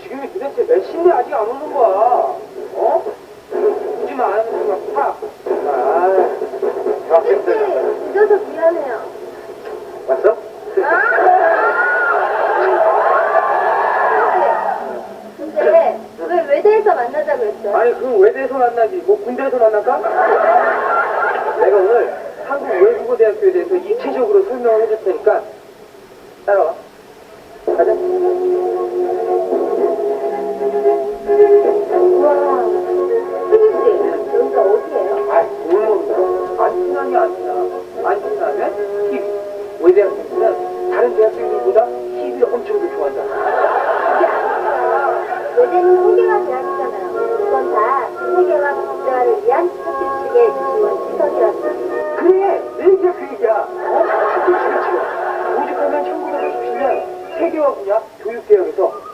지금이 도대체 몇 시인데 아직 안 오는 거야? 어? 오지만 안 하는 거막 파. 아, 대학생들 늦어서 미안해요. 왔어? 근데 왜 외대에서 만나자고 했어요? 아니 그럼 외대에서 만나지 뭐 군대에서 만날까? 내가 오늘 한국 외국어대학교에 대해서 입체적으로 설명을 해줄 테니까 안 친하게 안 친하면 TV 외대학생들은 다른 대학생들보다 TV를 엄청 더 좋아한다. 외대는 세계화 대학이잖아요. 그건 다 세계화 국제화를 위한 학교 측의 지원 시설이라서. 그래 내 얘기가 그 얘기야 어? 그렇지 그렇지 오죽하면 1997년 세계화 분야 교육대학에서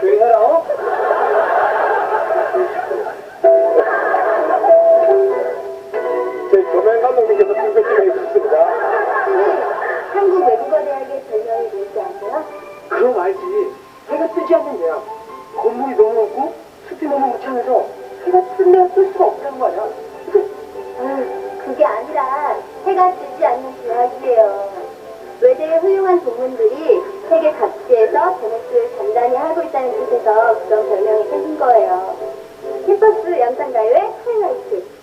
제가 그럼 알지 해가 뜨지 않는 대학 건물이 너무 높고 숲이 너무 우창해서 해가 뜨면 뜰 수가 없다는 거 아니야 음, 그게 아니라 해가 뜨지 않는 대학이에요. 외대의 훌륭한 동문들이 세계 각지에서 전학을 단단히 하고 있다는 뜻에서 그런 별명이 생긴 거예요. 캠퍼스 영상 가이드